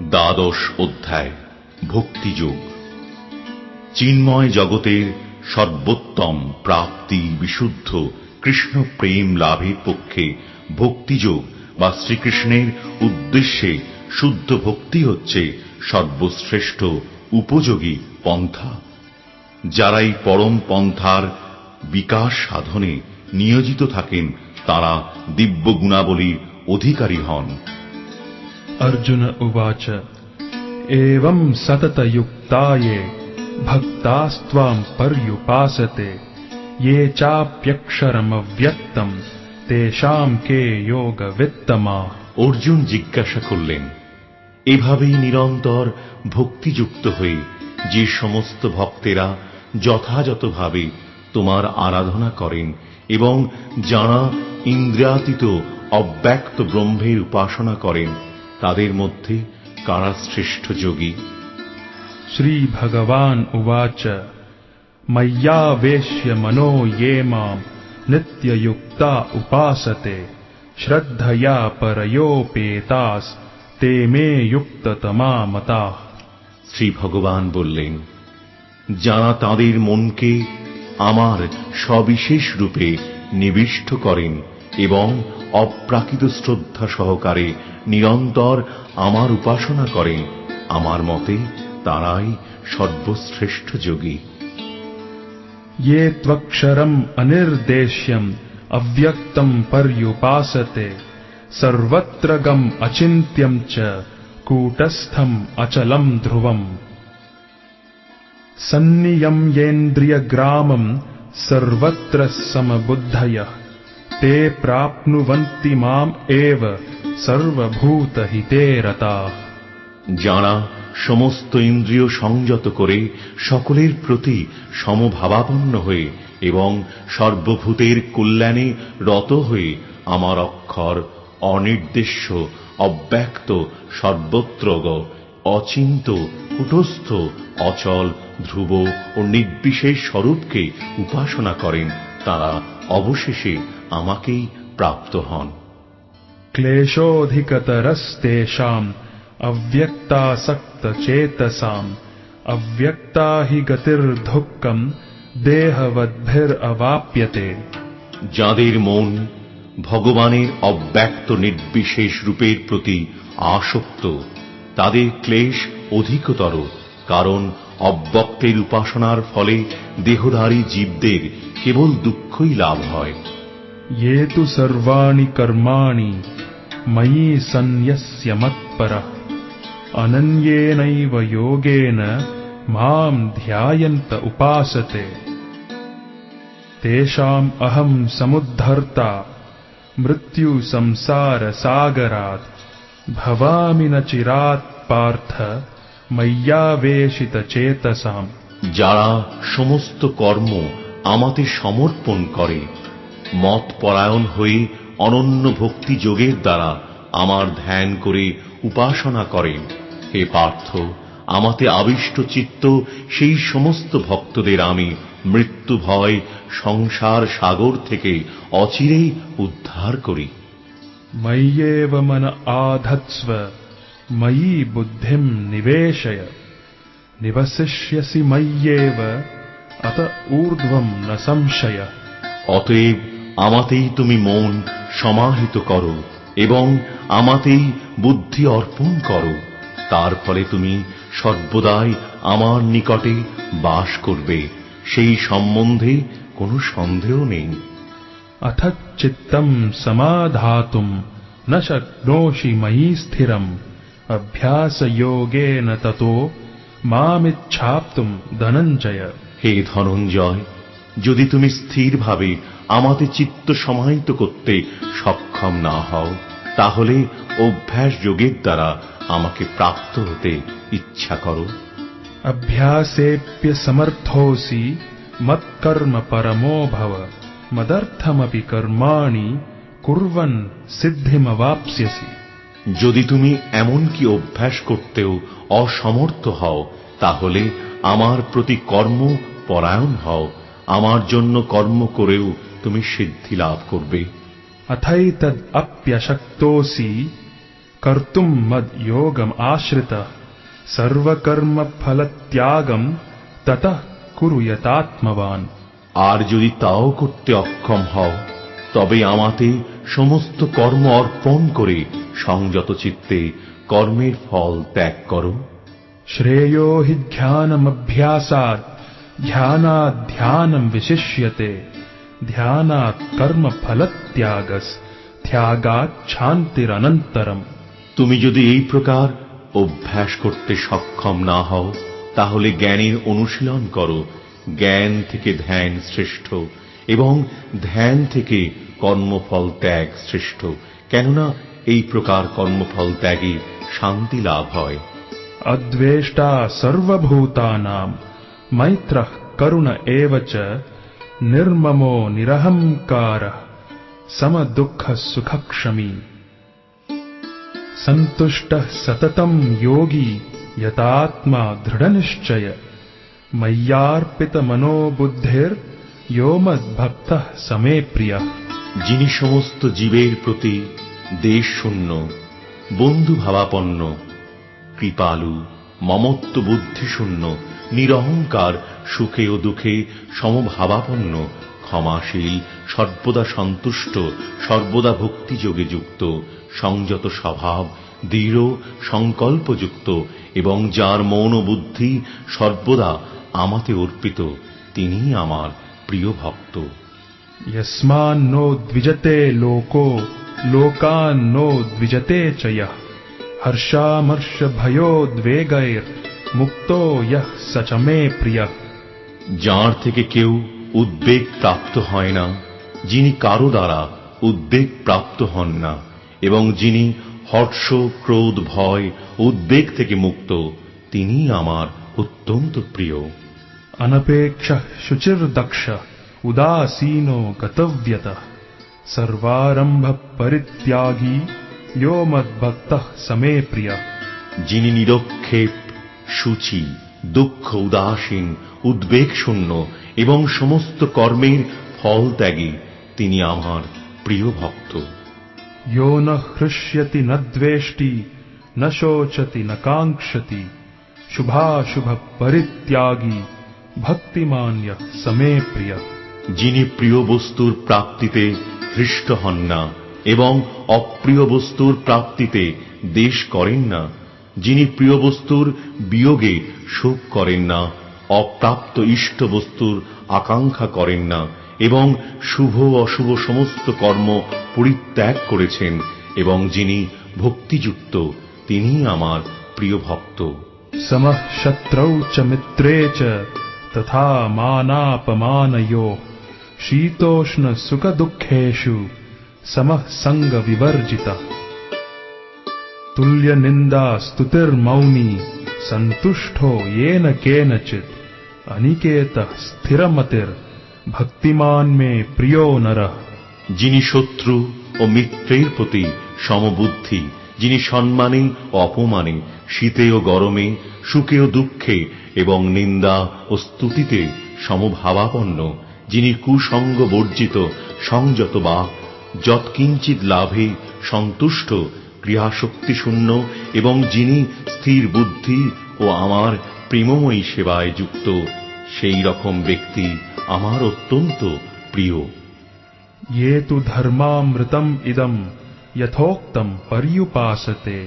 দ্বাদশ অধ্যায়, ভক্তিযোগ। চিন্ময় জগতের সর্বোত্তম প্রাপ্তি বিশুদ্ধ কৃষ্ণ প্রেম লাভের পক্ষে ভক্তিযোগ বা শ্রীকৃষ্ণের উদ্দেশ্যে শুদ্ধ ভক্তি হচ্ছে সর্বশ্রেষ্ঠ উপযোগী পন্থা। যারা এই পরম পন্থার বিকাশ সাধনে নিয়োজিত থাকেন, তারা দিব্য গুণাবলীর অধিকারী হন। अर्जुन उवाच एवं सततयुक्ता ये भक्तास्त्वाम् पर्युपासते ये चाप्यक्षरमव्यक्तम् तेषाम् के योगवित्तमा অর্জুন জিজ্ঞাসা করলেন এভাবেই নিরন্তর ভক্তিযুক্ত হয়ে যে সমস্ত ভক্তেরা যথাযথভাবে তোমার আরাধনা করেন এবং যাঁরা ইন্দ্রিয়াতীত অব্যক্ত ব্রহ্মের উপাসনা করেন তাদের মধ্যে কারা শ্রেষ্ঠ যোগী श्रीभगवान् उवाच मय्यावेश्य मनो ये माम् नित्ययुक्ता उपासते श्रद्धया परयोपेतास् ते मे युक्ततमा मताः শ্রী ভগবান বললেন যাঁরা তাঁদের মনকে আমার সবিশেষ রূপে নিবিষ্ট করেন এবং অপ্রাকৃত শ্রদ্ধা সহকারে নিরন্তর আমার উপাসনা করেন আমার মতে তারাই সর্বশ্রেষ্ঠ যোগী ये त्वक्षरम् अनिर्देश्यम् अव्यक्तम् पर्युपासते सर्वत्र गम् अचिन्त्यम् च कूटस्थम् अचलम् ध्रुवम् सन्नियम्येन्द्रियग्रामम् सर्वत्र समबुद्धयः ते প্রাপ্নুবন্তি মাম এব সর্বভূতহিতে রতা যাঁরা সমস্ত ইন্দ্রিয় সংযত করে সকলের প্রতি সমভাবাপন্ন হয়ে এবং সর্বভূতের কল্যাণে রত হয়ে আমার অক্ষর অনির্দেশ্য, অব্যক্ত, সর্বত্রগ, অচিন্ত, কুটস্থ, অচল, ধ্রুব ও নির্বিশেষ স্বরূপকে উপাসনা করেন তারা অবশেষে আমাকেই প্রাপ্ত হন। ক্লেশোধিকতরস্তেষাম অব্যক্তাসক্তচেতসাম অব্যক্তা হি গতির্ধুক্কম দেহবদ্ভির অবাপ্যতে যাদের মন ভগবানের অব্যক্ত নির্বিশেষ রূপের প্রতি আসক্ত তাদের ক্লেশ অধিকতর কারণ অব্যক্তের উপাসনার ফলে দেহধারী জীবদের কেবল দুঃখই লাভ হয়। ये तु सर्वाणि कर्माणि मयि सन्न्यस्य मत्परः अनन्येनैव योगेन माम् ध्यायन्त उपासते तेषाम् अहम् समुद्धर्ता मृत्युसंसारसागरात् भवामि न चिरात् पार्थ मय्यावेशितचेतसाम् যারা সমস্ত কর্ম আমাতে সমর্পণ করে মত পরায়ণ হয়ে অনন্য ভক্তি যোগের দ্বারা আমার ধ্যান করে উপাসনা করেন হে পার্থ আমাতে আবিষ্ট চিত্ত সেই সমস্ত ভক্তদের আমি মৃত্যু ভয় সংসার সাগর থেকে অচিরেই উদ্ধার করি। ময়্যেব মন আধৎস্ব ময়ি বুদ্ধি নিবেশয়। নিবশিষ্যসি ময়্যেব অত ঊর্ধ্বম ন সংশয়। অতএব আমাতেই তুমি মন সমাহিত করো এবং আমাতেই বুদ্ধি অর্পণ করো তার ফলে তুমি সর্বদাই আমার নিকটে বাস করবে সেই সম্বন্ধে কোনো সন্দেহ নেই अथ चित्तम् समाधातुम् न शक्नोषि मयि स्थिरम् अभ्यासयोगेन ततो मामिच्छाप्तुम् धनञ्जय হে ধনঞ্জয় যদি তুমি স্থিরভাবে আমাদের চিত্ত সমাহিত করতে সক্ষম না হও তাহলে অভ্যাস যোগের দ্বারা আমাকে প্রাপ্ত হতে ইচ্ছা করো। অভ্যাসেপ্য সমর্থোসি মৎকর্ম পরমো ভব মদর্থমপি কর্মাণি কুর্বন সিদ্ধিমবাপ্স্যসি। যদি তুমি এমন কি অভ্যাস করতেও অসমর্থ হও তাহলে আমার প্রতি কর্ম পরায়ণ হও আমার জন্য কর্ম করেও তুমি সিদ্ধি লাভ করবে। অথৈতদ অপ্যশক্তোসি কর্তুম মদ যোগম আশ্রিত। সর্বকর্ম ফলত্যাগম ততঃ কুরু যথাত্মবান আর যদি তাও করতে অক্ষম হও তবে আমাতে সমস্ত কর্ম অর্পণ করে সংযত চিত্তে কর্মের ফল ত্যাগ করো। শ্রেয় হি ধ্যানমভ্যাসাৎ ধ্যানাধ্যানম বিশিষ্যতে। ध्यानात् कर्मफलत्यागस् त्यागात् शान्तिरनन्तरम् তুমি যদি এই প্রকার অভ্যাস করতে সক্ষম না হও তাহলে জ্ঞানের অনুশীলন করো জ্ঞান থেকে ধ্যান শ্রেষ্ঠ এবং ধ্যান থেকে কর্মফল ত্যাগ শ্রেষ্ঠ কেননা এই প্রকার কর্মফল ত্যাগে শান্তি লাভ হয় अद्वेष्टा सर्वभूतानाम् मैत्रः करुण নির্মমো নিরহংকার সমদুঃখ সুখক্ষমী সন্তুষ্ট সততম যোগী যতাত্মা দৃঢ়নিশ্চয় ময়্যার্পিত মনোবুদ্ধির ইো মদ্ভক্ত সমে প্রিয় যিনি সমস্ত জীবের প্রতি দেশ শূন্য বন্ধু ভাবাপন্ন কৃপালু মমত্ব বুদ্ধিশূন্য নিরহংকার সুখে ও দুঃখে সমভাবাপন্ন, ক্ষমাশীল, সর্বদা সন্তুষ্ট, সর্বদা ভক্তিযোগে যুক্ত, সংযত স্বভাব, দৃঢ়, সংকল্পযুক্ত এবং যার মন ও বুদ্ধি সর্বদা আমাতে অর্পিত তিনি আমার প্রিয় ভক্ত। নো দ্বিজতে লোক লোকান্নো দ্বিজতে চয়। হর্ষামর্ষ ভয়োদ্বেগৈর মুক্ত ইহ সচমে প্রিয়। যাঁর থেকে কেউ উদ্বেগ প্রাপ্ত হয় না যিনি কারও দ্বারা উদ্বেগ প্রাপ্ত হন না এবং যিনি হর্ষ ক্রোধ ভয় উদ্বেগ থেকে মুক্ত তিনি আমার অত্যন্ত প্রিয়। অনপেক্ষা শুচির দক্ষ উদাসীন কর্তব্যত সর্বারম্ভ পরিত্যাগী ইো মদ্ভক্ত সমে প্রিয় যিনি নিরক্ষেপ সুচি। দুঃখ উদাসীন উদ্বেগ এবং সমস্ত কর্মের ফলত্যাগী তিনি আমার প্রিয় ভক্ত। ইয়ো ন হৃষ্যতি ন দ্বেষ্টি ন শোচতি ন কাঙ্ক্ষতি শুভাশুভ পরিত্যাগী ভক্তিমান্য সমে প্রিয়। যিনি প্রিয় বস্তুর প্রাপ্তিতে হৃষ্ট হন না এবং অপ্রিয় বস্তুর প্রাপ্তিতে দেশ করেন না যিনি প্রিয় বস্তুর বিয়োগে শোক করেন না, অপ্রাপ্ত ইষ্ট বস্তুর আকাঙ্ক্ষা করেন না, এবং শুভ অশুভ সমস্ত কর্ম পরিত্যাগ করেছেন, এবং যিনি ভক্তিযুক্ত, তিনি আমার প্রিয় ভক্ত। সমঃ শত্রৌ চ মিত্রে চ তথা মানাপমানয়ো, শীতোষ্ণ সুখ দুঃখেশু সমঃ সঙ্গ বিবর্জিতা सङ्गविवर्जितः तुल्यनिन्दास्तुतिर्मौनी सन्तुष्टो येन केनचित् अनिकेतः स्थिरमतिर्भक्तिमान् मे प्रियो नरः যিনি শত্রু ও মিত্রের প্রতি সমবুদ্ধি যিনি সম্মানে ও অপমানে শীতে ও গরমে সুখে ও দুঃখে এবং নিন্দা ও স্তুতিতে সমভাবাপন্ন যিনি কুসঙ্গ বর্জিত সংযত বা যৎকিঞ্চিত লাভে সন্তুষ্ট ক্রিয়াশক্তি শূন্য এবং যিনি স্থির বুদ্ধি ও আমার প্রেমময়ী সেবায় যুক্ত সেই রকম ব্যক্তি আমার অত্যন্ত প্রিয় ये तु धर्मामृतम् इदम् यथोक्तम् पर्युपासते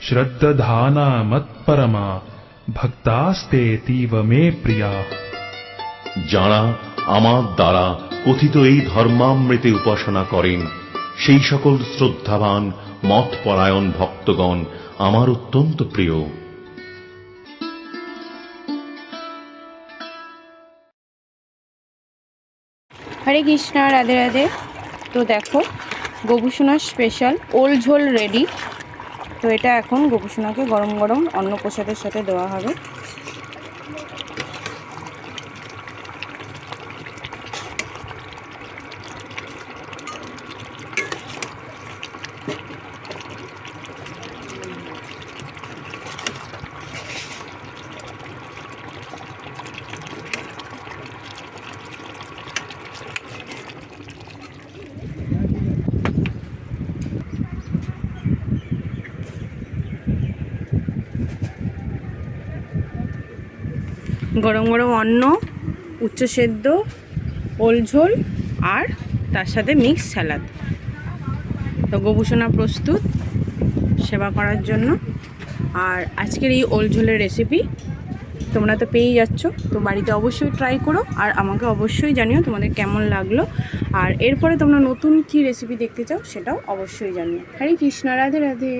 श्रद्दधाना मत्परमा भक्तास्तेतीव मे प्रियाः যাঁরা আমার দ্বারা কথিত এই ধর্মামৃতে উপাসনা করেন সেই সকল শ্রদ্ধাবান মতপরায়ণ ভক্তগণ আমার অত্যন্ত প্রিয়। হরে কৃষ্ণ, রাধে রাধে। তো দেখো, গোপুসোনার স্পেশাল ওল ঝোল রেডি তো এটা এখন গোপুসোনাকে গরম গরম অন্ন প্রসাদের সাথে দেওয়া হবে। গরম গরম অন্ন, উচ্চ সেদ্ধ, ওল ঝোল আর তার সাথে মিক্স স্যালাদ তো গবুসোনা প্রস্তুত সেবা করার জন্য। আর আজকের এই ওল ঝোলের রেসিপি তোমরা তো পেয়েই যাচ্ছ, তো বাড়িতে অবশ্যই ট্রাই করো আর আমাকে অবশ্যই জানিও তোমাদের কেমন লাগল। আর এরপরে তোমরা নতুন কি রেসিপি দেখতে চাও সেটাও অবশ্যই জানিও। হরে কৃষ্ণ, রাধে রাধে।